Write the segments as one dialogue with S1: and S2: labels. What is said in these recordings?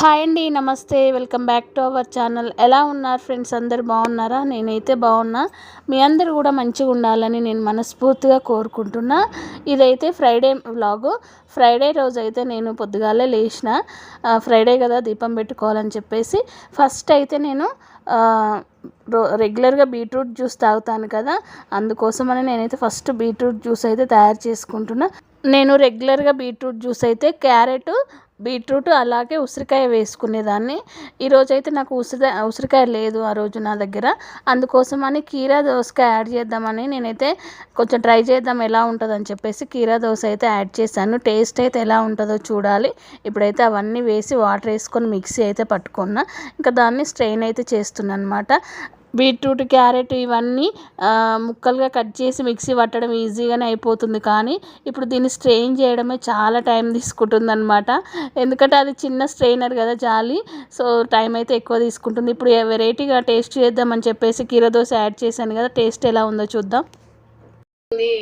S1: Hi అండి నమస్తే. Welcome back to our channel. ఎలా ఉన్నారు ఫ్రెండ్స్? అందరు బాగున్నారా? నేనైతే బాగున్నా. మీ అందరు కూడా మంచిగా ఉండాలని నేను మనస్ఫూర్తిగా కోరుకుంటున్నా. ఇదైతే ఫ్రైడే వ్లాగు. ఫ్రైడే రోజు అయితే నేను పొద్దుగాలే లేచిన. ఫ్రైడే కదా దీపం పెట్టుకోవాలని చెప్పేసి. ఫస్ట్ అయితే నేను రో రెగ్యులర్గా బీట్రూట్ జ్యూస్ తాగుతాను కదా. అందుకోసమని నేనైతే ఫస్ట్ బీట్రూట్ జ్యూస్ అయితే తయారు చేసుకుంటున్నా. నేను రెగ్యులర్గా బీట్రూట్ జ్యూస్ అయితే క్యారెట్ బీట్రూట్ అలాగే ఉసిరికాయ వేసుకునేదాన్ని. ఈరోజు అయితే నాకు ఉసిరి ఉసిరికాయ లేదు ఆ రోజు నా దగ్గర. అందుకోసమని కీరా దోసకాయ యాడ్ చేద్దామని నేనైతే కొంచెం ట్రై చేద్దాం ఎలా ఉంటుందని చెప్పేసి కీరా దోశ అయితే యాడ్ చేశాను. టేస్ట్ అయితే ఎలా ఉంటుందో చూడాలి. ఇప్పుడైతే అవన్నీ వేసి వాటర్ వేసుకొని మిక్సీ అయితే పట్టుకున్నా. ఇంకా దాన్ని స్ట్రెయిన్ అయితే చేస్తున్నాను అనమాట బీట్రూట్ క్యారెట్ ఇవన్నీ ముక్కలుగా కట్ చేసి మిక్సీ పట్టడం ఈజీగానే అయిపోతుంది. కానీ ఇప్పుడు దీన్ని స్ట్రెయిన్ చేయడమే చాలా టైం తీసుకుంటుంది అనమాట ఎందుకంటే అది చిన్న స్ట్రెయినర్ కదా జాలి. సో టైం అయితే ఎక్కువ తీసుకుంటుంది. ఇప్పుడు వెరైటీగా టేస్ట్ చేద్దామని చెప్పేసి కీరదోశ యాడ్ చేశాను కదా టేస్ట్ ఎలా ఉందో చూద్దాం.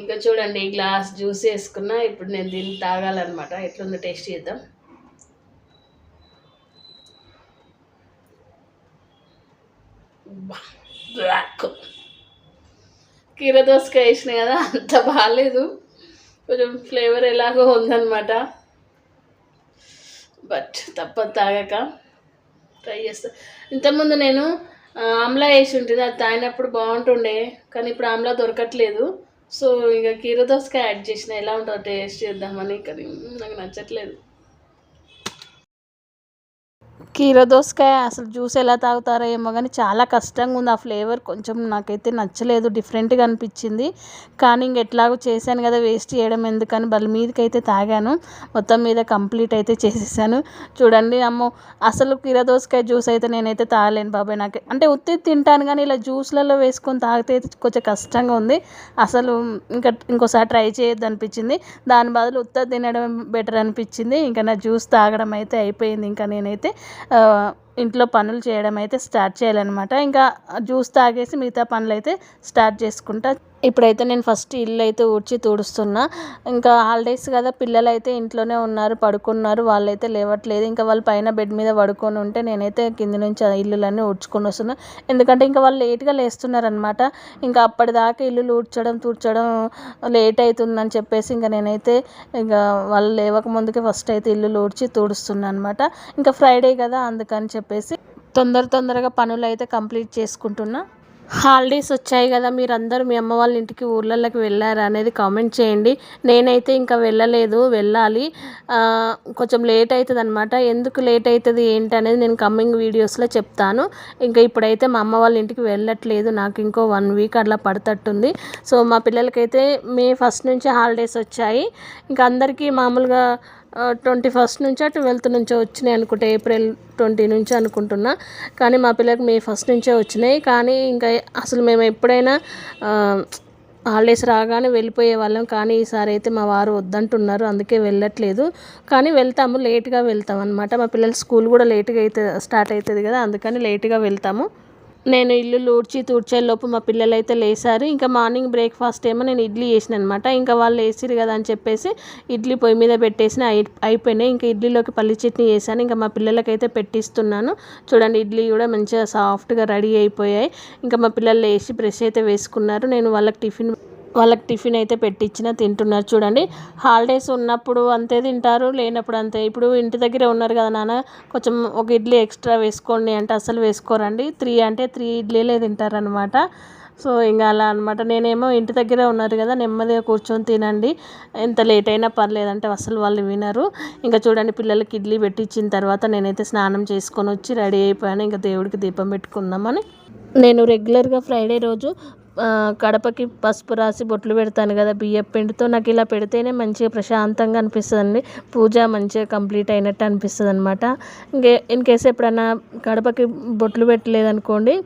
S1: ఇంకా చూడండి ఈ గ్లాస్ జ్యూస్ వేసుకున్నా ఇప్పుడు నేను దీన్ని తాగాలన్నమాట. ఎట్లుందో టేస్ట్ చేద్దాం. బ్లాక్ కీర దోసకాయ వేసిన కదా అంత బాగాలేదు కొంచెం ఫ్లేవర్ ఎలాగో ఉందన్నమాట. బట్ తప్ప తాగాక ట్రై చేస్తా. ఇంతకుముందు నేను ఆమ్లా వేసి ఉంటుంది అది తాగినప్పుడు బాగుంటుండే కానీ ఇప్పుడు ఆమ్లా దొరకట్లేదు. సో ఇక కీర దోసకాయ యాడ్ చేసిన ఎలా ఉంటుందో టేస్ట్ చేద్దామని కానీ నాకు నచ్చట్లేదు. కీర దోసకాయ అసలు జ్యూస్ ఎలా తాగుతారో ఏమో కానీ చాలా కష్టంగా ఉంది. ఆ ఫ్లేవర్ కొంచెం నాకైతే నచ్చలేదు. డిఫరెంట్గా అనిపించింది. కానీ ఇంక ఎట్లాగో చేశాను కదా వేస్ట్ చేయడం ఎందుకని బల్ల మీదకి అయితే తాగాను. మొత్తం మీద కంప్లీట్ అయితే చేసేసాను. చూడండి అమ్మో అసలు కీర దోసకాయ జ్యూస్ అయితే నేనైతే తాగలేను బాబాయ్ నాకు. అంటే ఉత్తి తింటాను కానీ ఇలా జ్యూస్లలో వేసుకొని తాగితే అయితే కొంచెం కష్టంగా ఉంది. అసలు ఇంకా ఇంకోసారి ట్రై చేయొద్దు అనిపించింది. దాని బదులు ఉత్త తినడం బెటర్ అనిపించింది. ఇంకా నా జ్యూస్ తాగడం అయితే అయిపోయింది. ఇంకా నేనైతే ఇంట్లో పనులు చేయడం అయితే స్టార్ట్ చేయాలన్నమాట. ఇంకా జ్యూస్ తాగేసి మిగతా పనులు అయితే స్టార్ట్ చేసుకుంటా ఇప్పుడైతే నేను ఫస్ట్ ఇల్లు అయితే ఊడ్చి తుడుస్తున్నా. ఇంకా హాలిడేస్ కదా పిల్లలు అయితే ఇంట్లోనే ఉన్నారు పడుకున్నారు వాళ్ళైతే లేవట్లేదు. ఇంకా వాళ్ళు పైన బెడ్ మీద పడుకొని ఉంటే నేనైతే కింద నుంచి ఆ ఇల్లులన్నీ ఊడ్చుకొని వస్తున్నా. ఎందుకంటే ఇంకా వాళ్ళు లేట్గా లేస్తున్నారు అనమాట ఇంకా అప్పటిదాకా ఇల్లు ఊడ్చడం తుడ్చడం లేట్ అవుతుందని చెప్పేసి ఇంకా నేనైతే ఇంకా వాళ్ళు లేవక ముందుకే ఫస్ట్ అయితే ఇల్లు ఊడ్చి తుడుస్తున్నా అనమాట ఇంకా ఫ్రైడే కదా అందుకని చెప్పేసి తొందర తొందరగా పనులు అయితే కంప్లీట్ చేసుకుంటున్నా. హాలిడేస్ వచ్చాయి కదా మీరందరూ మీ అమ్మ వాళ్ళ ఇంటికి ఊర్లలోకి వెళ్ళారా అనేది కామెంట్ చేయండి. నేనైతే ఇంకా వెళ్ళలేదు వెళ్ళాలి. కొంచెం లేట్ అవుతుంది అనమాట ఎందుకు లేట్ అవుతుంది ఏంటి అనేది నేను కమ్మింగ్ వీడియోస్లో చెప్తాను. ఇంకా ఇప్పుడైతే మా అమ్మ వాళ్ళ ఇంటికి వెళ్ళట్లేదు నాకు ఇంకో వన్ వీక్ అట్లా పడతట్టుంది. సో మా పిల్లలకైతే మే ఫస్ట్ నుంచి హాలిడేస్ వచ్చాయి. ఇంకా అందరికీ మామూలుగా ట్వంటీ ఫస్ట్ నుంచో ట్వెల్త్ నుంచో వచ్చినాయి అనుకుంటే ఏప్రిల్ ట్వంటీ నుంచి అనుకుంటున్నా. కానీ మా పిల్లలకి మే ఫస్ట్ నుంచే వచ్చినాయి. కానీ ఇంకా అసలు మేము ఎప్పుడైనా హాలిడేస్ రాగానే వెళ్ళిపోయే వాళ్ళం. కానీ ఈసారి అయితే మా వారు వద్దంటున్నారు. అందుకే వెళ్ళట్లేదు. కానీ వెళ్తాము లేట్గా వెళ్తాం అనమాట మా పిల్లల స్కూల్ కూడా లేట్గా అయితే స్టార్ట్ అవుతుంది కదా అందుకని లేట్గా వెళ్తాము. నేను ఇల్లు ఊడ్చి తూడ్చేలోపు మా పిల్లలు అయితే లేసారు. ఇంకా మార్నింగ్ బ్రేక్ఫాస్ట్ ఏమో నేను ఇడ్లీ చేసిన అనమాట ఇంకా వాళ్ళు వేసిరు కదా అని చెప్పేసి ఇడ్లీ పొయ్యి మీద పెట్టేసిన అయిపోయినాయి. ఇంకా ఇడ్లీలోకి పల్లి చట్నీ చేశాను. ఇంకా మా పిల్లలకైతే పెట్టిస్తున్నాను. చూడండి ఇడ్లీ కూడా మంచిగా సాఫ్ట్గా రెడీ అయిపోయాయి. ఇంకా మా పిల్లలు లేచి బ్రష్ అయితే వేసుకున్నారు. నేను వాళ్ళకి టిఫిన్ వాళ్ళకి టిఫిన్ అయితే పెట్టించినా తింటున్నారు. చూడండి హాలిడేస్ ఉన్నప్పుడు అంతే తింటారు లేనప్పుడు అంతే. ఇప్పుడు ఇంటి దగ్గరే ఉన్నారు కదా నాన్న కొంచెం ఒక ఇడ్లీ ఎక్స్ట్రా వేసుకోండి అంటే అసలు వేసుకోరండి. త్రీ అంటే త్రీ ఇడ్లీలే తింటారనమాట సో ఇంకా అలా అనమాట నేనేమో ఇంటి దగ్గరే ఉన్నారు కదా నెమ్మదిగా కూర్చొని తినండి. ఎంత లేట్ అయినా పర్లేదంటే అసలు వాళ్ళు వినరు. ఇంకా చూడండి పిల్లలకి ఇడ్లీ పెట్టించిన తర్వాత నేనైతే స్నానం చేసుకొని వచ్చి రెడీ అయిపోయాను. ఇంకా దేవుడికి దీపం పెట్టుకుందామని. నేను రెగ్యులర్గా ఫ్రైడే రోజు గడపకి పసుపు రాసి బొట్లు పెడతాను కదా బియ్యం పిండితో నాకు ఇలా పెడితేనే మంచిగా ప్రశాంతంగా అనిపిస్తుంది పూజ మంచిగా కంప్లీట్ అయినట్టు అనిపిస్తుంది అనమాట ఇంకే ఇన్ కేస్ కడపకి గడపకి బొట్లు పెట్టలేదనుకోండి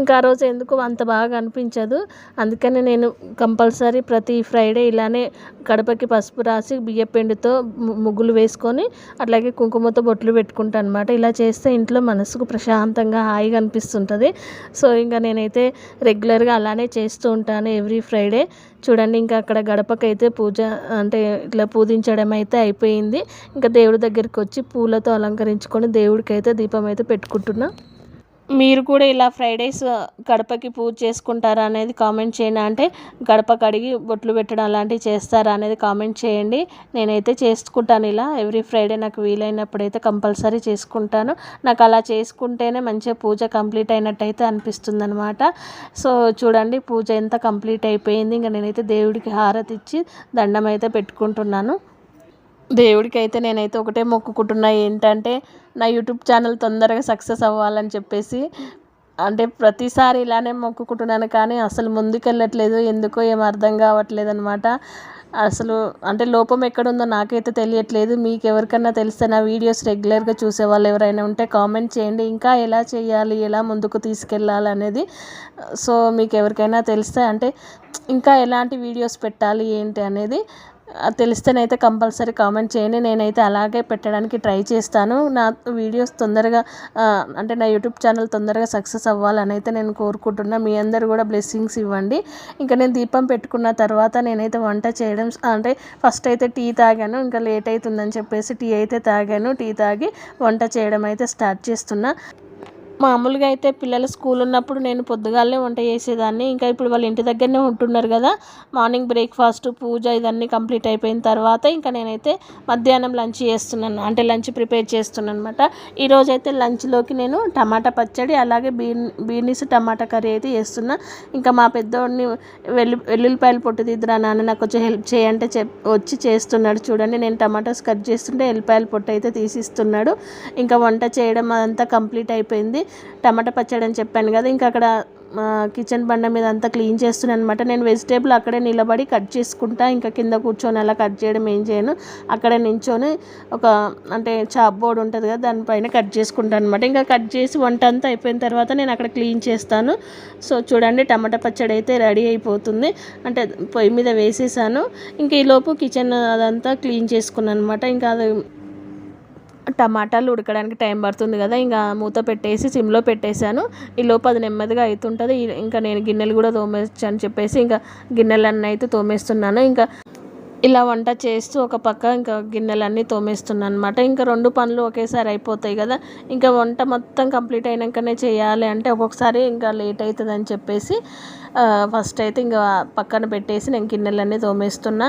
S1: ఇంకా ఆ రోజు ఎందుకు అంత బాగా అనిపించదు. అందుకని నేను కంపల్సరీ ప్రతి ఫ్రైడే ఇలానే గడపకి పసుపు రాసి బియ్యపిండితో ముగ్గులు వేసుకొని అట్లాగే కుంకుమతో బొట్లు పెట్టుకుంటాను అనమాట ఇలా చేస్తే ఇంట్లో మనసుకు ప్రశాంతంగా హాయిగా అనిపిస్తుంటుంది. సో ఇంకా నేనైతే రెగ్యులర్గా అలానే చేస్తూ ఉంటాను ఎవ్రీ ఫ్రైడే. చూడండి ఇంకా అక్కడ గడపకైతే పూజ అంటే ఇట్లా పూజించడం అయితే అయిపోయింది. ఇంకా దేవుడి దగ్గరికి వచ్చి పూలతో అలంకరించుకొని దేవుడికి అయితే దీపం అయితే పెట్టుకుంటున్నా. మీరు కూడా ఇలా ఫ్రైడేస్ గడపకి పూజ చేసుకుంటారా అనేది కామెంట్ చేయండి. అంటే గడప కడిగి బొట్లు పెట్టడం అలాంటివి చేస్తారా అనేది కామెంట్ చేయండి. నేనైతే చేసుకుంటాను ఇలా. ఎవ్రీ ఫ్రైడే నాకు వీలైనప్పుడు అయితే కంపల్సరీ చేసుకుంటాను. నాకు అలా చేసుకుంటేనే మంచిగా పూజ కంప్లీట్ అయినట్టయితే అనిపిస్తుంది అనమాట సో చూడండి పూజ ఎంత కంప్లీట్ అయిపోయింది. ఇంకా నేనైతే దేవుడికి హారతి ఇచ్చి దండం అయితే పెట్టుకుంటున్నాను. దేవుడికి అయితే నేనైతే ఒకటే మొక్కుకుంటున్నా ఏంటంటే నా యూట్యూబ్ ఛానల్ తొందరగా సక్సెస్ అవ్వాలని చెప్పేసి అంటే ప్రతిసారి ఇలానే మొక్కుకుంటున్నాను కానీ అసలు ముందుకెళ్ళట్లేదు ఎందుకో ఏం అర్థం కావట్లేదు అనమాట అసలు అంటే లోపం ఎక్కడుందో నాకైతే తెలియట్లేదు. మీకు ఎవరికన్నా తెలిస్తే నా వీడియోస్ రెగ్యులర్గా చూసే వాళ్ళు ఎవరైనా ఉంటే కామెంట్ చేయండి. ఇంకా ఎలా చేయాలి ఎలా ముందుకు తీసుకెళ్ళాలి అనేది సో మీకు ఎవరికైనా తెలిస్తే అంటే ఇంకా ఎలాంటి వీడియోస్ పెట్టాలి ఏంటి అనేది తెలిస్తేనైతే కంపల్సరీ కామెంట్ చేయండి. నేనైతే అలాగే పెట్టడానికి ట్రై చేస్తాను. నా వీడియోస్ తొందరగా అంటే నా యూట్యూబ్ ఛానల్ తొందరగా సక్సెస్ అవ్వాలని అయితే నేను కోరుకుంటున్నా. మీ అందరు కూడా బ్లెస్సింగ్స్ ఇవ్వండి. ఇంకా నేను దీపం పెట్టుకున్న తర్వాత నేనైతే వంట చేయడం అంటే ఫస్ట్ అయితే టీ తాగాను. ఇంకా లేట్ అవుతుందని చెప్పేసి టీ అయితే తాగాను. టీ తాగి వంట చేయడం అయితే స్టార్ట్ చేస్తున్నా. మామూలుగా అయితే పిల్లలు స్కూల్ ఉన్నప్పుడు నేను పొద్దుగాలనే వంట చేసేదాన్ని. ఇంకా ఇప్పుడు వాళ్ళ ఇంటి దగ్గరనే ఉంటున్నారు కదా. మార్నింగ్ బ్రేక్ఫాస్ట్ పూజ ఇదన్నీ కంప్లీట్ అయిపోయిన తర్వాత ఇంకా నేనైతే మధ్యాహ్నం లంచ్ చేస్తున్నాను. అంటే లంచ్ ప్రిపేర్ చేస్తున్నాను అనమాట ఈరోజు అయితే లంచ్లోకి నేను టమాటా పచ్చడి అలాగే బీన్ బీనీస్ టమాటా కర్రీ అయితే చేస్తున్నా. ఇంకా మా పెద్దోడిని వెల్లు వెల్లుల్లిపాయలు పొట్టు తీద్దురా నాన్న నాకు కొంచెం హెల్ప్ చేయంటే చెప్ వచ్చి చేస్తున్నాడు చూడండి. నేను టమాటాస్ కట్ చేస్తుంటే ఎల్లిపాయల పొట్టు అయితే తీసిస్తున్నాడు. ఇంకా వంట చేయడం అదంతా కంప్లీట్ అయిపోయింది. టమాటా పచ్చడి అని చెప్పాను కదా ఇంకా అక్కడ కిచెన్ బండ మీద అంతా క్లీన్ చేస్తున్నాను అనమాట నేను వెజిటేబుల్ అక్కడే నిలబడి కట్ చేసుకుంటా ఇంకా కింద కూర్చొని అలా కట్ చేయడం ఏం చేయను. అక్కడే నించొని ఒక అంటే చాప్ బోర్డ్ ఉంటుంది కదా దానిపైన కట్ చేసుకుంటాను అనమాట ఇంకా కట్ చేసి వంట అంతా అయిపోయిన తర్వాత నేను అక్కడ క్లీన్ చేస్తాను. సో చూడండి టమాటా పచ్చడి అయితే రెడీ అయిపోతుంది. అంటే పొయ్యి మీద వేసేసాను. ఇంకా ఈలోపు కిచెన్ అదంతా క్లీన్ చేసుకున్నాను అనమాట ఇంకా అది టమాటాలు ఉడకడానికి టైం పడుతుంది కదా ఇంకా మూత పెట్టేసి సిమ్లో పెట్టేశాను. ఈ లోపు అది నెమ్మదిగా అవుతుంటుంది ఇంకా నేను గిన్నెలు కూడా తోమేచ్చు అని చెప్పేసి ఇంకా గిన్నెలన్నీ అయితే తోమేస్తున్నాను. ఇంకా ఇలా వంట చేస్తూ ఒక పక్క ఇంకా గిన్నెలన్నీ తోమేస్తున్నాను అనమాట ఇంకా రెండు పనులు ఒకేసారి అయిపోతాయి కదా ఇంకా వంట మొత్తం కంప్లీట్ అయినాకనే చేయాలి అంటే ఒక్కొక్కసారి ఇంకా లేట్ అవుతుంది అని చెప్పేసి ఫస్ట్ అయితే ఇంకా పక్కన పెట్టేసి నేను గిన్నెలన్నీ తోమేస్తున్నా.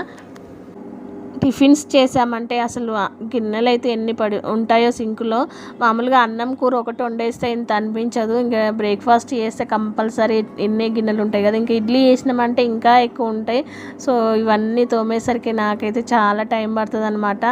S1: టిఫిన్స్ చేసామంటే అసలు గిన్నెలు అయితే ఎన్ని పడి ఉంటాయో సింకులో. మామూలుగా అన్నం కూర ఒకటి వండేస్తే ఇంత అనిపించదు. ఇంకా బ్రేక్ఫాస్ట్ చేస్తే కంపల్సరీ ఎన్ని గిన్నెలు ఉంటాయి కదా. ఇంకా ఇడ్లీ చేసినామంటే ఇంకా ఎక్కువ ఉంటాయి. సో ఇవన్నీ తోమేసరికి నాకైతే చాలా టైం పడుతుంది అనమాట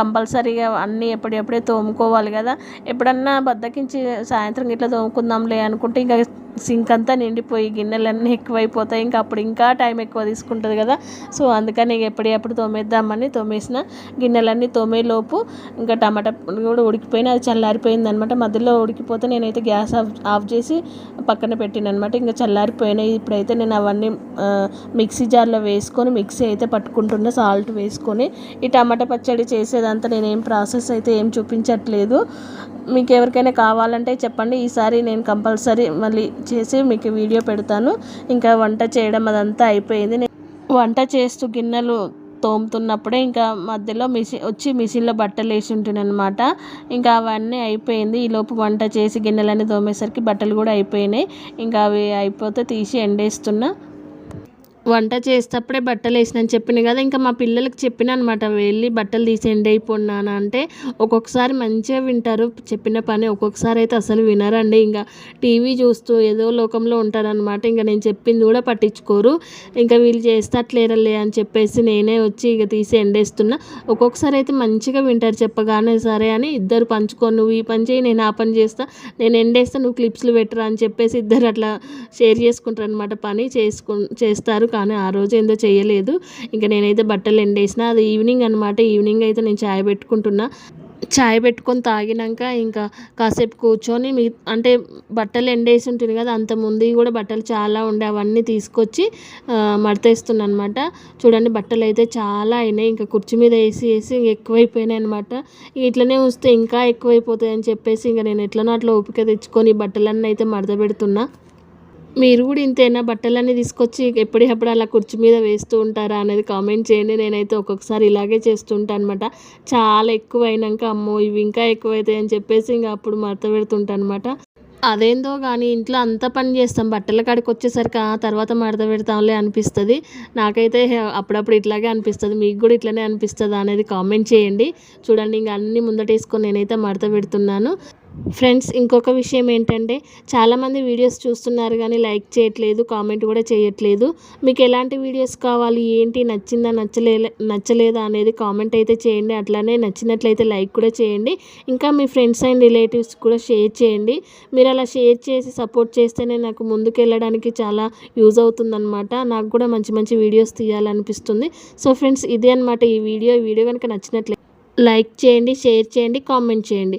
S1: కంపల్సరీగా అన్నీ ఎప్పుడెప్పుడే తోముకోవాలి కదా. ఎప్పుడన్నా బద్దకించి సాయంత్రం ఇట్లా తోముకుందాంలే అనుకుంటే ఇంకా సింక్ అంతా నిండిపోయి గిన్నెలన్నీ ఎక్కువైపోతాయి. ఇంకా అప్పుడు ఇంకా టైం ఎక్కువ తీసుకుంటుంది కదా. సో అందుకని ఎప్పుడెప్పుడు తోమేద్దామని తోమేసిన గిన్నెలన్నీ తోమేలోపు ఇంకా టమాటా కూడా ఉడికిపోయిన అది చల్లారిపోయింది అనమాట మధ్యలో ఉడికిపోతే నేనైతే గ్యాస్ ఆఫ్ ఆఫ్ చేసి పక్కన పెట్టిన అనమాట ఇంకా చల్లారిపోయినాయి. ఇప్పుడైతే నేను అవన్నీ మిక్సీ జార్లో వేసుకొని మిక్సీ అయితే పట్టుకుంటున్నా సాల్ట్ వేసుకొని ఈ టమాటా పచ్చడి చేసేదంతా నేనేం ప్రాసెస్ అయితే ఏం చూపించట్లేదు. మీకు ఎవరికైనా కావాలంటే చెప్పండి. ఈసారి నేను కంపల్సరీ మళ్ళీ చేసి మీకు వీడియో పెడతాను. ఇంకా వంట చేయడం అదంతా అయిపోయింది. వంట చేస్తూ గిన్నెలు తోముతున్నప్పుడే ఇంకా మధ్యలో మిషన్ వచ్చి మిషన్లో బట్టలు వేసి ఉంటుందన్నమాట. ఇంకా అవన్నీ అయిపోయింది. ఈలోపు వంట చేసి గిన్నెలన్నీ తోమేసరికి బట్టలు కూడా అయిపోయినాయి. ఇంకా అవి అయిపోతే తీసి ఎండేస్తున్నా. వంట చేసేటప్పుడే బట్టలు వేసినని చెప్పిన కదా ఇంకా మా పిల్లలకి చెప్పిన అనమాట వెళ్ళి బట్టలు తీసి ఎండ్ అయిపోయినాను అంటే ఒక్కొక్కసారి మంచిగా వింటారు చెప్పిన పని ఒక్కొక్కసారి అయితే అసలు వినరండి. ఇంకా టీవీ చూస్తూ ఏదో లోకంలో ఉంటారనమాట ఇంకా నేను చెప్పింది కూడా పట్టించుకోరు. ఇంకా వీళ్ళు చేస్తట్లేరలే అని చెప్పేసి నేనే వచ్చి ఇక తీసి ఎండేస్తున్నా. ఒక్కొక్కసారి అయితే మంచిగా వింటారు చెప్పగానే సరే అని ఇద్దరు పంచుకో నువ్వు ఈ పని చేయి నేను ఆ పని చేస్తా నేను ఎండేస్తా నువ్వు క్లిప్స్లు పెట్టరా అని చెప్పేసి ఇద్దరు అట్లా షేర్ చేసుకుంటారు అనమాట పని చేసుకు చేస్తారు కానీ ఆ రోజు ఏందో చేయలేదు. ఇంకా నేనైతే బట్టలు ఎండేసిన. అది ఈవినింగ్ అనమాట ఈవినింగ్ అయితే నేను ఛాయ్ పెట్టుకుంటున్నా. చాయ్ పెట్టుకొని తాగినాక ఇంకా కాసేపు కూర్చొని మీ అంటే బట్టలు ఎండేసి ఉంటుంది కదా అంత ముందు కూడా బట్టలు చాలా ఉండే అవన్నీ తీసుకొచ్చి మడతేస్తున్నాను అనమాట చూడండి బట్టలు అయితే చాలా అయినాయి. ఇంకా కుర్చీ మీద వేసి వేసి ఎక్కువైపోయినాయి అనమాట ఇట్లనే ఉంచితే ఇంకా ఎక్కువైపోతాయి అని చెప్పేసి ఇంకా నేను ఎట్లనో అట్లా ఓపిక తెచ్చుకొని బట్టలన్నీ అయితే మడత పెడుతున్నా. మీరు కూడా ఇంతేనా బట్టలన్నీ తీసుకొచ్చి ఎప్పటికప్పుడు అలా కుర్చీ మీద వేస్తూ ఉంటారా అనేది కామెంట్ చేయండి. నేనైతే ఒక్కొక్కసారి ఇలాగే చేస్తుంటాను అనమాట చాలా ఎక్కువ అయినాక అమ్మో ఇవి ఇంకా ఎక్కువైతాయి అని చెప్పేసి ఇంకా అప్పుడు మడత పెడుతుంటాను అనమాట అదేందో కానీ ఇంట్లో అంత పని చేస్తాం. బట్టల కాడికి వచ్చేసరికి ఆ తర్వాత మడత పెడతాంలే అనిపిస్తుంది. నాకైతే అప్పుడప్పుడు ఇట్లాగే అనిపిస్తుంది. మీకు కూడా ఇట్లానే అనిపిస్తుందా అనేది కామెంట్ చేయండి. చూడండి ఇంకా అన్నీ ముందటేసుకొని నేనైతే మడత పెడుతున్నాను. ఫ్రెండ్స్ ఇంకొక విషయం ఏంటంటే చాలామంది వీడియోస్ చూస్తున్నారు కానీ లైక్ చేయట్లేదు కామెంట్ కూడా చేయట్లేదు. మీకు ఎలాంటి వీడియోస్ కావాలి ఏంటి నచ్చిందా నచ్చలే నచ్చలేదా అనేది కామెంట్ అయితే చేయండి. అట్లానే నచ్చినట్లయితే లైక్ కూడా చేయండి. ఇంకా మీ ఫ్రెండ్స్ అండ్ రిలేటివ్స్ కూడా షేర్ చేయండి. మీరు అలా షేర్ చేసి సపోర్ట్ చేస్తేనే నాకు ముందుకు వెళ్ళడానికి చాలా యూజ్ అవుతుందన్నమాట. నాకు కూడా మంచి మంచి వీడియోస్ తీయాలనిపిస్తుంది. సో ఫ్రెండ్స్ ఇదే అనమాట ఈ వీడియో. ఈ వీడియో కనుక నచ్చినట్లయితే లైక్ చేయండి షేర్ చేయండి కామెంట్ చేయండి.